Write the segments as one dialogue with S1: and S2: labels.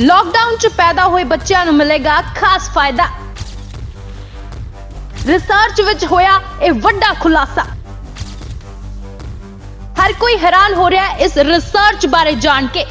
S1: Lockdown 'ਚ ਪੈਦਾ ਹੋਏ ਬੱਚਿਆਂ ਨੂੰ ਮਿਲੇਗਾ ਖਾਸ ਫਾਇਦਾ। ਰਿਸਰਚ ਵਿੱਚ ਹੋਇਆ ਇਹ ਵੱਡਾ ਖੁਲਾਸਾ। ਹਰ ਕੋਈ ਹੈਰਾਨ ਹੋ ਰਿਹਾ ਇਸ ਰਿਸਰਚ ਬਾਰੇ ਜਾਣ ਕੇ।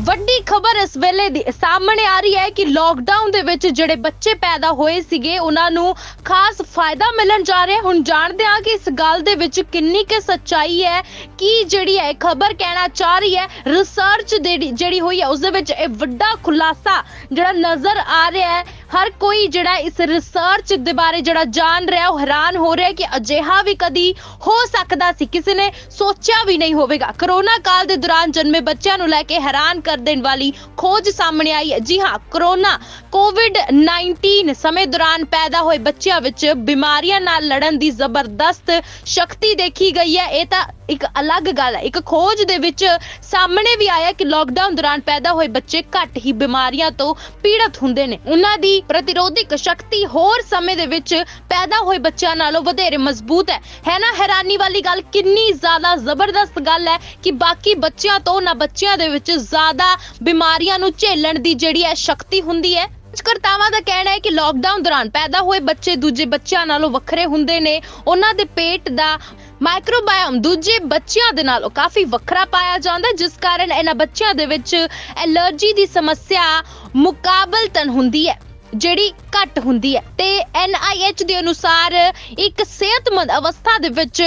S1: ਵੱਡੀ ਖਬਰ ਇਸ ਵੇਲੇ ਦੀ ਸਾਹਮਣੇ ਆ ਰਹੀ ਹੈ ਕਿ ਲਾਕਡਾਊਨ ਦੇ ਵਿੱਚ ਜਿਹੜੇ ਬੱਚੇ ਪੈਦਾ ਹੋਏ ਸੀਗੇ, ਉਹਨਾਂ ਨੂੰ ਖਾਸ ਫਾਇਦਾ ਮਿਲਣ ਜਾ ਰਿਹਾ ਹੁਣ ਜਾਣਦੇ ਹਾਂ ਕਿ ਇਸ ਗੱਲ ਦੇ ਵਿੱਚ ਕਿੰਨੀ ਕੁ ਸੱਚਾਈ ਹੈ, ਕੀ ਜਿਹੜੀ ਹੈ ਖਬਰ ਕਹਿਣਾ ਚਾਹ ਰਹੀ ਹੈ। ਰਿਸਰਚ ਜਿਹੜੀ ਹੋਈ ਹੈ, ਉਸ ਦੇ ਵਿੱਚ ਇਹ ਵੱਡਾ ਖੁਲਾਸਾ ਜਿਹੜਾ ਨਜ਼ਰ ਆ ਰਿਹਾ ਹੈ। ਹਰ ਕੋਈ ਜਿਹੜਾ ਇਸ ਰਿਸਰਚ ਦੇ ਬਾਰੇ ਜਿਹੜਾ ਜਾਣ ਰਿਹਾ, ਉਹ ਹੈਰਾਨ ਹੋ ਰਿਹਾ ਕਿ ਅਜਿਹਾ ਵੀ ਕਦੀ ਹੋ ਸਕਦਾ ਸੀ। ਕਿਸੇ ਨੇ ਸੋਚਿਆ ਵੀ ਨਹੀਂ ਹੋਵੇਗਾ। ਕਰੋਨਾ ਕਾਲ ਦੇ ਦੌਰਾਨ ਜਨਮੇ ਬੱਚਿਆਂ ਨੂੰ ਲੈ ਕੇ ਹੈਰਾਨ ਕਰ ਦੇਣ ਵਾਲੀ ਖੋਜ ਸਾਹਮਣੇ ਆਈ ਹੈ। ਜੀ ਹਾਂ, ਕਰੋਨਾ ਕੋਵਿਡ 19 ਸਮੇਂ ਦੌਰਾਨ ਪੈਦਾ ਹੋਏ ਬੱਚਿਆਂ ਵਿੱਚ ਬਿਮਾਰੀਆਂ ਨਾਲ ਲੜਨ ਦੀ ਜ਼ਬਰਦਸਤ ਸ਼ਕਤੀ ਦੇਖੀ ਗਈ ਹੈ। ਇਹ ਤਾਂ ਇੱਕ ਅਲੱਗ ਗੱਲ ਹੈ। ਇੱਕ ਖੋਜ ਦੇ ਵਿੱਚ ਸਾਹਮਣੇ ਵੀ ਆਇਆ ਕਿ ਲੋਕਡਾਊਨ ਦੌਰਾਨ ਪੈਦਾ ਹੋਏ ਬੱਚੇ ਘੱਟ ਹੀ ਬਿਮਾਰੀਆਂ ਤੋਂ ਪੀੜਤ ਹੁੰਦੇ ਨੇ। ਉਹਨਾਂ ਦੀ ਪ੍ਰਤੀਰੋਧਕ ਸ਼ਕਤੀ ਹੋਰ ਸਮੇਂ ਦੇ ਵਿੱਚ ਪੈਦਾ ਹੋਏ ਬੱਚਿਆਂ ਨਾਲੋਂ ਵਧੇਰੇ ਮਜ਼ਬੂਤ ਹੈ। ਹੈ ਨਾ, ਹੈਰਾਨੀ ਵਾਲੀ ਗੱਲ ਕਿੰਨੀ ਜ਼ਿਆਦਾ ਜ਼ਬਰਦਸਤ ਗੱਲ ਹੈ ਕਿ ਬਾਕੀ ਬੱਚਿਆਂ ਤੋਂ ਨਾ ਬੱਚਿਆਂ ਦੇ ਵਿੱਚ ਜ਼ਿਆਦਾ ਬਿਮਾਰੀਆਂ ਨੂੰ ਝੇਲਣ ਦੀ ਜਿਹੜੀ ਹੈ ਸ਼ਕਤੀ ਹੁੰਦੀ ਹੈ। ਕਰਤਾਵਾਂ ਦਾ ਕਹਿਣਾ ਹੈ ਕਿ ਲਾਕਡਾਊਨ ਦੌਰਾਨ ਪੈਦਾ ਹੋਏ ਬੱਚੇ ਦੂਜੇ ਬੱਚਿਆਂ ਨਾਲੋਂ ਵੱਖਰੇ ਹੁੰਦੇ ਨੇ। ਉਹਨਾਂ ਦੇ ਪੇਟ ਦਾ ਮਾਈਕਰੋਬਾਇਓਮ ਦੂਜੇ ਬੱਚਿਆਂ ਦੇ ਨਾਲੋਂ ਕਾਫੀ ਵੱਖਰਾ ਪਾਇਆ ਜਾਂਦਾ, ਜਿਸ ਕਾਰਨ ਇਹਨਾਂ ਬੱਚਿਆਂ ਦੇ ਵਿੱਚ ਐਲਰਜੀ ਦੀ ਸਮੱਸਿਆ ਮੁਕਾਬਲਤਨ ਹੁੰਦੀ ਹੈ। ਜਿਹੜੀ ਘੱਟ ਹੁੰਦੀ ਹੈ। ਤੇ NIH ਦੇ ਅਨੁਸਾਰ ਇੱਕ ਸਿਹਤਮੰਦ ਅਵਸਥਾ ਦੇ ਵਿੱਚ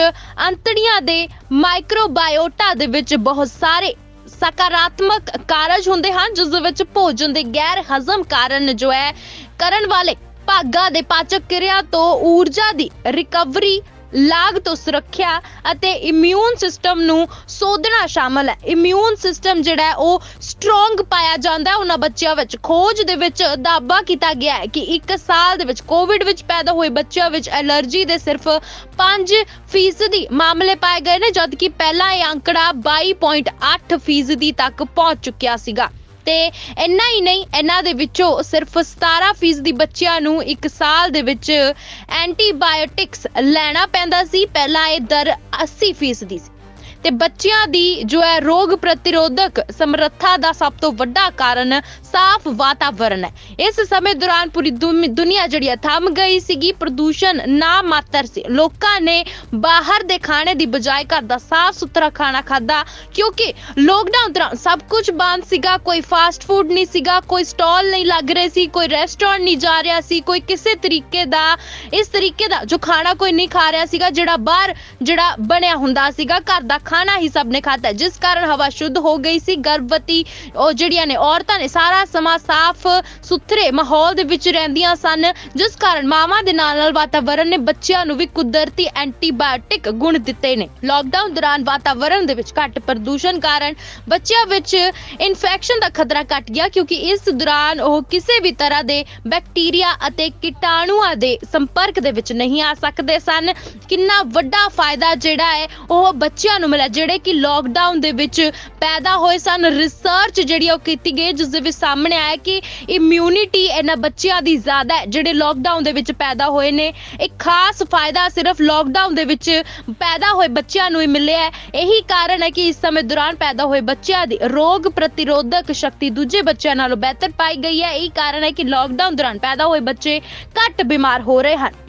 S1: ਅੰਤੜੀਆਂ ਦੇ ਮਾਈਕਰੋਬਾਇਓਟਾ ਦੇ ਵਿੱਚ ਬਹੁਤ ਸਾਰੇ ਸਕਾਰਾਤਮਕ ਕਾਰਜ ਹੁੰਦੇ ਹਨ, ਜਿਸ ਦੇ ਵਿੱਚ ਭੋਜਨ ਦੇ ਗੈਰ ਹਜ਼ਮ ਕਾਰਨ ਜੋ ਹੈ, ਕਰਨ ਵਾਲੇ ਭਾਗਾਂ ਦੇ ਪਾਚਕ ਕਿਰਿਆ ਤੋਂ ਊਰਜਾ ਦੀ ਰਿਕਵਰੀ ਲਾਗ ਤੋਂ ਸੁਰੱਖਿਆ ਅਤੇ ਇਮਿਊਨ ਸਿਸਟਮ ਨੂੰ ਸੋਧਣਾ ਸ਼ਾਮਲ ਹੈ। ਇਮਿਊਨ ਸਿਸਟਮ ਜਿਹੜਾ ਹੈ, ਉਹ ਸਟਰੋਂਗ ਪਾਇਆ ਜਾਂਦਾ ਹੈ। ਉਹਨਾਂ ਬੱਚਿਆਂ ਵਿੱਚ ਖੋਜ ਦੇ ਵਿੱਚ ਦਾਅਵਾ ਕੀਤਾ ਗਿਆ ਹੈ ਕਿ 1 ਸਾਲ ਦੇ ਵਿੱਚ ਕੋਵਿਡ ਵਿੱਚ ਪੈਦਾ ਹੋਏ ਬੱਚਿਆਂ ਵਿੱਚ ਐਲਰਜੀ ਦੇ ਸਿਰਫ 5 ਫੀਸਦੀ ਮਾਮਲੇ ਪਾਏ ਗਏ ਨੇ, ਜਦਕਿ ਪਹਿਲਾਂ ਇਹ ਅੰਕੜਾ 22.8 ਫੀਸਦੀ ਤੱਕ ਪਹੁੰਚ ਚੁੱਕਿਆ ਸੀਗਾ। ਤੇ ਇੰਨਾ ਹੀ ਨਹੀਂ, ਇਹਨਾਂ ਦੇ ਵਿੱਚੋਂ ਸਿਰਫ 17% ਦੀ ਬੱਚਿਆਂ ਨੂੰ 1 ਸਾਲ ਦੇ ਵਿੱਚ ਐਂਟੀਬਾਇਓਟਿਕਸ ਲੈਣਾ ਪੈਂਦਾ ਸੀ। ਪਹਿਲਾਂ ਇਹ ਦਰ 80% ਦੀ ਸੀ। ਤੇ ਬੱਚਿਆਂ ਦੀ ਜੋ ਹੈ ਰੋਗ ਪ੍ਰਤੀਰੋਧਕ ਸਮਰੱਥਾ ਦਾ ਸਭ ਤੋਂ ਵੱਡਾ ਕਾਰਨ ਸਾਫ਼ ਵਾਤਾਵਰਣ ਹੈ। ਇਸ ਸਮੇਂ ਦੌਰਾਨ ਪੂਰੀ ਦੁਨੀਆ ਜਿਹੜੀ ਹੈ ਥੰਮ ਗਈ ਸੀਗੀ, ਪ੍ਰਦੂਸ਼ਣ ਨਾ ਮਾਤਰ ਸੀ। ਲੋਕਾਂ ਨੇ ਬਾਹਰ ਦੇ ਖਾਣੇ ਦੀ ਬਜਾਏ ਘਰ ਦਾ ਸਾਫ਼ ਸੁਥਰਾ ਖਾਣਾ ਖਾਦਾ ਕਿਉਂਕਿ ਲੋਕਡਾਊਨ ਦੌਰਾਨ ਸਭ ਕੁਝ ਬੰਦ ਸੀਗਾ, ਕੋਈ ਫਾਸਟ ਫੂਡ ਨਹੀਂ ਸੀਗਾ, ਕੋਈ ਸਟਾਲ ਨਹੀਂ ਲੱਗ ਰਹੇ ਸੀ, ਕੋਈ ਰੈਸਟੋਰੈਂਟ ਨਹੀਂ ਜਾ ਰਿਹਾ ਸੀ, ਕੋਈ ਕਿਸੇ ਤਰੀਕੇ ਦਾ, ਇਸ ਤਰੀਕੇ ਦਾ ਜੋ ਖਾਣਾ ਕੋਈ ਨਹੀਂ ਖਾ ਰਿਹਾ ਸੀਗਾ, ਜਿਹੜਾ ਬਾਹਰ ਜਿਹੜਾ ਬਣਿਆ ਹੁੰਦਾ ਸੀਗਾ, ਘਰ ਦਾ ਖਾਣਾ ਹੀ ਸਭ ਨੇ ਖਾਧਾ ਜਿਸ ਕਾਰਨ ਹਵਾ ਸ਼ੁੱਧ ਹੋ ਗਈ ਸੀ ਗਰਭਵਤੀ ਉਹ ਜਿਹੜੀਆਂ ਨੇ ਔਰਤਾਂ ਨੇ ਸਾਰਾ ਸਮਾਂ ਸਾਫ਼ ਸੁਥਰੇ ਮਾਹੌਲ ਦੇ ਵਿੱਚ ਰਹਿੰਦੀਆਂ ਸਨ ਜਿਸ ਕਾਰਨ ਮਾਵਾਂ ਦੇ ਨਾਲ ਨਾਲ ਵਾਤਾਵਰਣ ਨੇ ਬੱਚਿਆਂ ਨੂੰ ਵੀ ਕੁਦਰਤੀ ਐਂਟੀਬਾਇਓਟਿਕ ਗੁਣ ਦਿੱਤੇ ਨੇ ਲਾਕਡਾਊਨ ਦੌਰਾਨ ਵਾਤਾਵਰਣ ਦੇ ਵਿੱਚ ਘੱਟ ਪ੍ਰਦੂਸ਼ਣ ਕਾਰਨ ਬੱਚਿਆਂ ਵਿੱਚ ਇਨਫੈਕਸ਼ਨ ਦਾ ਖਤਰਾ ਘਟ ਗਿਆ ਕਿਉਂਕਿ ਇਸ ਦੌਰਾਨ ਉਹ ਕਿਸੇ ਵੀ ਤਰ੍ਹਾਂ ਦੇ ਬੈਕਟੀਰੀਆ ਅਤੇ ਕੀਟਾਣੂਆਂ ਦੇ ਸੰਪਰਕ ਦੇ ਵਿੱਚ ਨਹੀਂ ਆ ਸਕਦੇ ਸਨ ਕਿੰਨਾ ਵੱਡਾ ਫਾਇਦਾ ਜਿਹੜਾ ਹੈ ਉਹ ਬੱਚਿਆਂ ਨੂੰ ਮਿਲਿਆ ਜਿਹੜੇ ਕਿ ਲਾਕਡਾਊਨ ਦੇ ਵਿੱਚ ਪੈਦਾ ਹੋਏ ਸਨ। ਰਿਸਰਚ ਜਿਹੜੀ ਉਹ ਕੀਤੀ ਗਈ, ਜਿਸ ਦੇ ਵਿੱਚ ਸਾਹਮਣੇ ਆਇਆ ਕਿ ਇਮਿਊਨਿਟੀ ਇਹਨਾਂ ਬੱਚਿਆਂ ਦੀ ਜ਼ਿਆਦਾ ਹੈ, ਜਿਹੜੇ ਲਾਕਡਾਊਨ ਦੇ ਵਿੱਚ ਪੈਦਾ ਹੋਏ ਨੇ। ਇੱਕ ਖਾਸ ਫਾਇਦਾ ਸਿਰਫ ਲਾਕਡਾਊਨ ਦੇ ਵਿੱਚ ਪੈਦਾ ਹੋਏ ਬੱਚਿਆਂ ਨੂੰ ਹੀ ਮਿਲਿਆ ਹੈ। ਇਹੀ ਕਾਰਨ ਹੈ ਕਿ ਇਸ ਸਮੇਂ ਦੌਰਾਨ ਪੈਦਾ ਹੋਏ ਬੱਚਿਆਂ ਦੀ ਰੋਗ ਪ੍ਰਤੀਰੋਧਕ ਸ਼ਕਤੀ ਦੂਜੇ ਬੱਚਿਆਂ ਨਾਲੋਂ ਬਿਹਤਰ ਪਾਈ ਗਈ ਹੈ। ਇਹੀ ਕਾਰਨ ਹੈ ਕਿ ਲੋਕਡਾਊਨ ਦੌਰਾਨ ਪੈਦਾ ਹੋਏ ਬੱਚੇ ਘੱਟ ਬਿਮਾਰ ਹੋ ਰਹੇ ਹਨ।